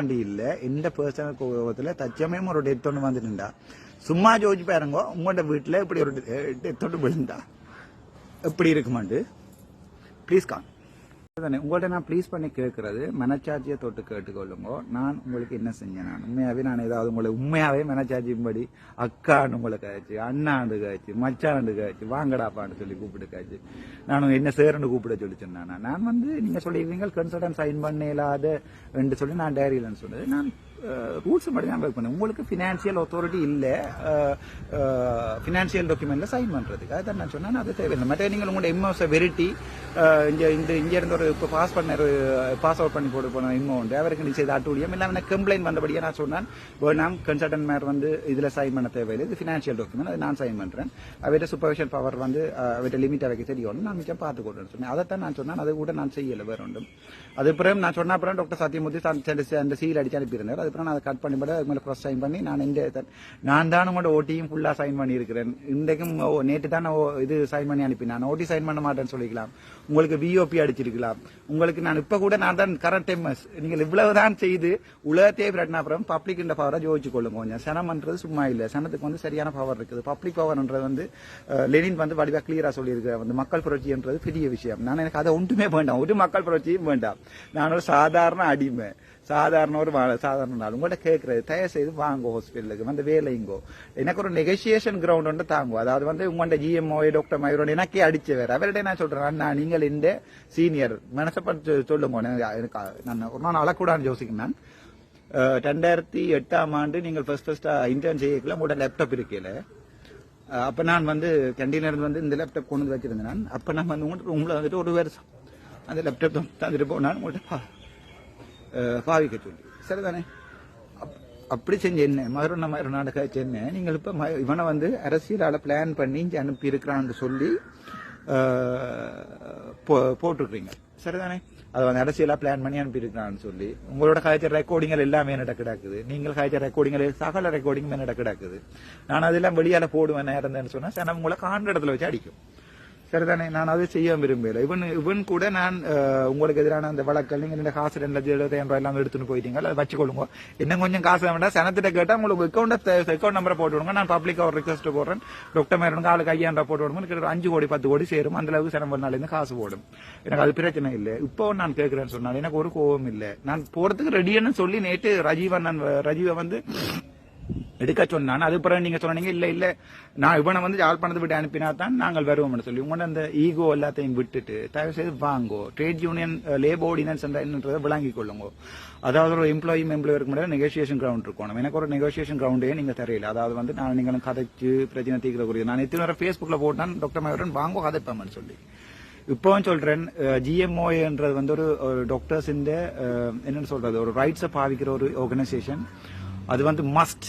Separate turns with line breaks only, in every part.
வண்டி இல்ல. எந்த பர்சனல் கோபத்துல தச்சமயம் ஒரு டெத் ஒன்று வந்துட்டுண்டா. சும்மா ஜோதிச்சு பாருங்க உங்களோட வீட்டுல இப்படி ஒரு டெத் ஒன்று விழுந்தா எப்படி இருக்குமாண்டு? ப்ளீஸ் கான் தானே உங்கள்கிட்ட நான் ப்ளீஸ் பண்ணி கேட்கறது மனச்சாட்சியை தொட்டு கேட்டுக்கொள்ளுங்க. நான் உங்களுக்கு என்ன செஞ்சேன்? நான் உண்மையாவே நான் ஏதாவது உங்களை உண்மையாவே மனச்சாட்சியும்படி அக்கான்னு உங்களை காய்ச்சி அண்ணாண்டு காய்ச்சி மச்சாண்டு காய்ச்சி வாங்கடாப்பான்னு சொல்லி கூப்பிட்டு காய்ச்சி நான் என்ன சேரன்னு கூப்பிட சொல்லி சொன்னேன் நான் வந்து நீங்க சொல்லிடுவீங்க கன்சல்டன் சைன் பண்ண இல்லாத என்று சொல்லி நான் டைரியிலன்னு சொன்னது. நான் ரூல்ஸ் மட்டும் தான் பண்ணேன் உங்களுக்கு ஃபினான்ஷியல் அத்தாரிட்டி இல்லை. ஃபினான்ஷியல் டாக்குமெண்ட்டில் சைன் பண்ணுறதுக்கு அதை நான் சொன்னேன். அது தேவையில்லை. மற்ற நீங்கள் உங்களோட எம்ஓஸை வெரிட்டி இங்கே இந்த இங்கேருந்து ஒரு இப்போ பாஸ் பண்ண பாஸ் அவுட் பண்ணி போட்டு போன எம்ஓ அவருக்கு நீ செய்த அட்டூழியம் இல்லாமல் கம்ப்ளைண்ட் வந்தபடியே நான் சொன்னேன். நாம் கன்சல்டன்ட் மேர் வந்து இதில் சைன் பண்ண தேவையில்லை. இது ஃபினான்ஷியல் டாக்குமெண்ட் அது நான் சைன் பண்ணுறேன் அவர்கிட்ட சூப்பர்விஷன் பவர் வந்து அவர்கிட்ட லிமிட் வைக்க தெரியும் நான் மிச்சம் பார்த்து கொடுன்னு சொன்னேன். அதைத்தான் நான் சொன்னேன். அதை கூட நான் செய்யலை வேற ஒன்றும். அது பிறகு நான் சொன்ன அப்புறம் டாக்டர் சத்தியமூர்த்தி அந்த சீல் அடிச்சு அனுப்பியிருந்தார். அதுக்கப்புறம் நான் அதை கட் பண்ணி போட அதுக்கு மேலே சைன் பண்ணி நான் இந்த நான் தான் உங்களோட ஓட்டியும் ஃபுல்லாக சைன் பண்ணியிருக்கிறேன். இன்றைக்கும் நேற்று தான் நான் ஓ- இது சைன் பண்ணி அனுப்பினேன். நான் ஓட்டி சைன் பண்ண மாட்டேன்னு சொல்லிக்கலாம். உங்களுக்கு விஓபி அடிச்சிருக்கலாம். உங்களுக்கு நான் இப்போ கூட நான் தான் கரண்ட் எம்எஸ் நீங்கள் இவ்வளவு தான் செய்து உலகத்தே பிரட்னாபுரம் அப்புறம் பப்ளிக் இந்த பவரை ஜோதிச்சு கொள்ளுங்க. கொஞ்சம் சனம்ன்றது சும்மா இல்லை. சனத்துக்கு வந்து சரியான பவர் இருக்குது. பப்ளிக் பவர்ன்றது வந்து லெனின் வந்து வடிவாக கிளியராக சொல்லியிருக்க வந்து மக்கள் புரட்சின்றது பெரிய விஷயம். நான் எனக்கு அதை ஒன்றுமே வேண்டாம். ஒரு மக்கள் புரட்சியும் வேண்டாம். நான் ஒரு சாதாரண அடிமை. சாதாரண ஒரு சாதாரண நாள். உங்கள்ட்ட கேட்கறது தயவு செய்து வாங்கோ ஹாஸ்பிட்டலுக்கு வந்து வேலைங்கோ. எனக்கு ஒரு நெகோசியேஷன் கிரவுண்ட் ஒன்று தாங்கோ. அதாவது வந்து உங்கள்ட்ட ஜிஎம்ஓ டாக்டர் மயூரோட எனக்கே அடிச்சு வேற. அவர்கிட்ட நான் சொல்றேன் அண்ணா நீங்கள் இந்த சீனியர் மனசப்பட்டு சொல்லுங்க. எனக்கு நான் ஒரு நாள் அழக்கூடாதுன்னு யோசிக்கிறேன் நான். ரெண்டாயிரத்தி எட்டாம் ஆண்டு நீங்கள் ஃபர்ஸ்ட் ஃபர்ஸ்ட்டாக இன்டர்ன் செய்யக்கல உங்களோட லேப்டாப் இருக்கல அப்போ நான் வந்து கேண்டீன்ல வந்து இந்த லேப்டாப் கொண்டு வந்து வச்சிருந்தேன் நான். அப்போ நான் வந்து உங்கள்கிட்ட ரூம்ல வந்துட்டு ஒரு வருஷம் அந்த லேப்டாப் தந்துட்டு போனான் உங்கள்கிட்ட பாவிக்க சொல்லி சரிதானே அப்- அப்படி செஞ்ச என்ன மறுநாள் மறுநாடு காய்ச்ச என்ன நீங்கள் இப்ப ம- இவனை வந்து அரசியலால பிளான் பண்ணி இங்கே அனுப்பி இருக்கிறான்னு சொல்லி போ- போட்டிருக்கிறீங்க சரிதானே அது வந்து அரசியலா பிளான் பண்ணி அனுப்பியிருக்கிறான்னு சொல்லி உங்களோட காய்ச்சல் ரெக்கார்டிங்கள் எல்லாமே நடக்க கிடக்குது நீங்கள் காய்ச்ச ரெக்கார்டிங்கள் சகல ரெக்கார்டிங்குமே என்னட்ட கிடக்குது நான் அதெல்லாம் வெளியால போடுவேன் நேரம் சொன்னா சனம் உங்களை காண்ற இடத்துல வச்சு அடிக்கும் சரிதானே? நான் அதை செய்ய விரும்பல இவன் இவன் கூட நான் உங்களுக்கு எதிரான அந்த வழக்கல் நீங்க ரெண்டு காசு ரெண்டு லட்சம் எழுபதாயிரம் ரூபாய் எல்லாம் எடுத்துன்னு போயிட்டீங்க அதை வச்சுக்கொள்ளுங்க. இன்னும் கொஞ்சம் காசு வேண்டாம் சனத்திட்ட கேட்டா உங்களுக்கு அக்கௌண்ட் அக்கௌண்ட் நம்பரை போட்டு விடுங்க. நான் பப்ளிக் ஒரு ரிக்வஸ்ட் போடுறேன். டாக்டர் மேரனுக்கு ஆளுக்கு ஐயாயிரம் போட்டு விடுங்க. எனக்கு அஞ்சு கோடி பத்து கோடி சேரும். அந்த அளவுக்கு சனம் ஒரு நாள் காசு போடும். எனக்கு அது பிரச்சனை இல்லை. இப்போ நான் கேட்கிறேன்னு சொன்னால் எனக்கு ஒரு கோவம் இல்லை. நான் போறதுக்கு ரெடின்னு சொல்லி நேற்று ரஜீவன் நான் ரஜீவை வந்து எடுக்க சொன்னான். அது பிறகு நீங்க சொன்னீங்க இல்ல இல்ல. நான் இவனை வந்து யாழ்ப்பாணத்தை விட்டு அனுப்பினா தான் நாங்கள் வருவோம்னு சொல்லி. உங்களோட அந்த ஈகோ எல்லாத்தையும் விட்டுட்டு தயவு செய்து வாங்கோ ட்ரேட் யூனியன் லேபர் ஆர்டினன்ஸ் என்னன்றதை விளங்கிக் கொள்ளுங்க. அதாவது ஒரு எம்ப்ளாயி எம்ப்ளாயி இருக்க முடியாது நெகோசியேஷன் கிரவுண்ட் இருக்கணும் எனக்கு ஒரு நெகோசியேஷன் கிரவுண்டே நீங்க தெரியல. அதாவது வந்து நான் நீங்களும் கதைச்சு பிரச்சனை தீர்க்கக்கூடிய நான் எத்தனை வரை ஃபேஸ்புக்ல போட்டான் டாக்டர் மயூரன் வாங்கோ கதைப்பேன் சொல்லி. இப்பவும் சொல்றேன் ஜிஎம்ஓன்றது வந்து ஒரு டாக்டர்ஸ் இந்த என்னன்னு சொல்றது? ஒரு ரைட்ஸை பாவிக்கிற ஒரு ஆர்கனைசேஷன் அது வந்து must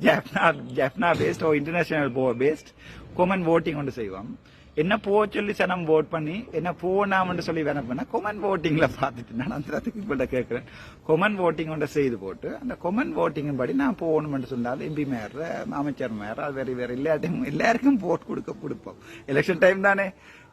Jaffna Jaffna based or international போ பேஸ்ட் கொமன் ஓட்டிங் ஒன்று செய்வோம் என்ன போ சொல்லி சனம் ஓட் பண்ணி என்ன போனாம்னு சொல்லி வேணா பண்ணா கொமன் ஓட்டிங்ல பார்த்துட்டு நான் அந்த இடத்துக்கு இப்ப கேட்கிறேன் கொமன் ஓட்டிங் ஒன்று செய்து போட்டு அந்த கொமன் ஓட்டிங்கின் படி நான் போகணும்னு சொன்னால் எம்பி மேயர் அமைச்சர் மேயர் அது வேற வேற எல்லாத்தையும் எல்லாருக்கும் போட் கொடுக்க கொடுப்போம் எலெக்ஷன் டைம் தானே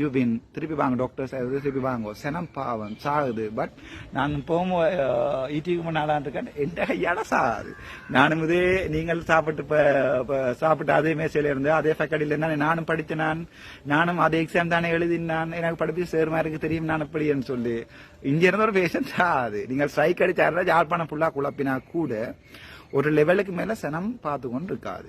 யூ வின் திருப்பி வாங்க டாக்டர்ஸ் திருப்பி வாங்க. சனம் பாவம் சாகுது. பட் நான் இப்பவும் ஈட்டிக்கு முன்னாலாம் இருக்கேன். எந்த கையால சாகுது. நானும் இதே நீங்கள் சாப்பிட்டு இப்போ சாப்பிட்டு அதே மேசையில் இருந்து அதே ஃபேக்கடியில் இருந்தா நானும் படித்து நான் நானும் அதே எக்ஸாம் தானே எழுதினான். எனக்கு படிப்பு சேருமா இருக்கு தெரியும் நான் எப்படின்னு சொல்லி. இங்கே இருந்த ஒரு பேஷண்ட் சாகாது. நீங்கள் ஸ்ட்ரைக் அடிச்சாருந்தா யாழ்ப்பாணம் ஃபுல்லாக குழப்பினா கூட ஒரு லெவலுக்கு மேலே சனம் பார்த்து கொண்டு இருக்காது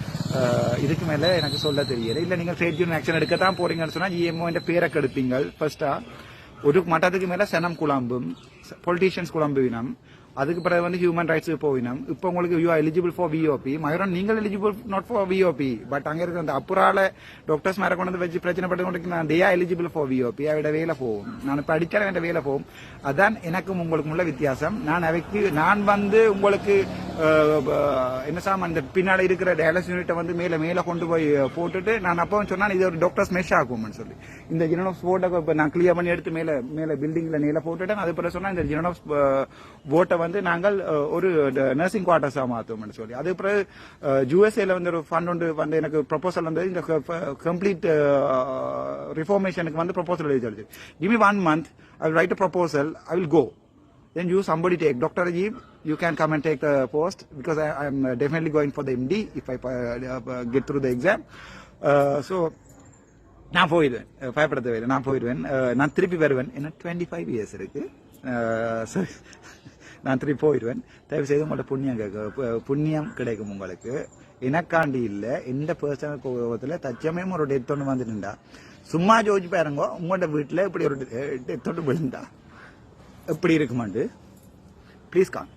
இதுக்கு மேல எனக்கு சொல்ல தெரியல. இல்ல நீங்க ஃபேட் ஜூன் ஆக்ஷன் எடுக்க தான் போறீங்கன்னு சொன்னா ஜிஎம்ஓ பேரை கெடுப்பீங்க ஃபர்ஸ்டா ஒரு மட்டத்துக்கு மேல சனம் குழம்பும் பொலிட்டீஷியன்ஸ் குழம்புவினம் அதுக்கு பிறகு வந்து ஹியூமன் ரைட்ஸ் போவினம் இப்போ உங்களுக்கு you eligible for VOP Mayuran நீங்கள் eligible not for VOP but அங்கே இருக்கிற அந்த அப்புறால டாக்டர்ஸ் மேலே கொண்டு வந்து வச்சு பிரச்சனை பட்டு கொண்டு நான் டேயா எலிஜிபிள் ஃபார் விஓபி அவட வேலை போகும். நான் இப்போ அடித்தாலும் என் வேலை போகும். அதான் எனக்கும் உங்களுக்கும் உள்ள வித்தியாசம். நான் அவைக்கு நான் வந்து உங்களுக்கு என்ன சாம் அந்த பின்னால் இருக்கிற டயாலிசிஸ் யூனிட்டை வந்து மேலே மேலே கொண்டு போய் போட்டுட்டு நான் அப்போ சொன்னால் இது ஒரு டாக்டர்ஸ் மெஷ் ஆகும்னு சொல்லி. இந்த ஜினோஸ் போட்டை இப்போ நான் கிளியர் பண்ணி எடுத்து மேலே மேலே பில்டிங்கில் மேலே போட்டுட்டேன். அது பிறகு சொன்னால் இந்த ஜினோஸ் போட்டை வந்து நாங்கள் ஒரு நர்சிங் குவார்டர்ஸாக மாற்றுவோம்னு சொல்லி. அது பிறகு யூஎஸ்ஏல வந்து ஒரு ஃபண்ட் ஒன்று வந்து எனக்கு ப்ரொபோசல் வந்து இந்த கம்ப்ளீட் ரிஃபார்மேஷனுக்கு வந்து ப்ரொபோசல் எழுதி சொல்லிச்சு give one month I will write a proposal I will go then you somebody take. Dr. Ajib, you can come and take the post because I, I'm uh, definitely going for the MD if I uh, uh, get through the exam. Uh, so நான் போயிடுவேன். பயப்பட தேவையில்லை நான் போயிடுவேன். நான் திருப்பி வருவேன். ஏன்னா டுவெண்ட்டி ஃபைவ் இயர்ஸ் இருக்கு அஹ் நான் திருப்பி போயிடுவேன். தயவு செய்து உங்கள்ட்ட புண்ணியம் கேட்க புண்ணியம் கிடைக்கும் உங்களுக்கு. எனக்காண்டி இல்லை. எந்த பர்சனல் கோபத்தில் தச்சமயம் ஒரு டெத் ஒன்று வந்துட்டுண்டா. சும்மா ஜோதிச்சு பாருங்க உங்களோட வீட்டில் இப்படி ஒரு டெத் eh, ஒன்று விழுந்தா. எப்படி இருக்குமாண்டு? ப்ளீஸ் கான்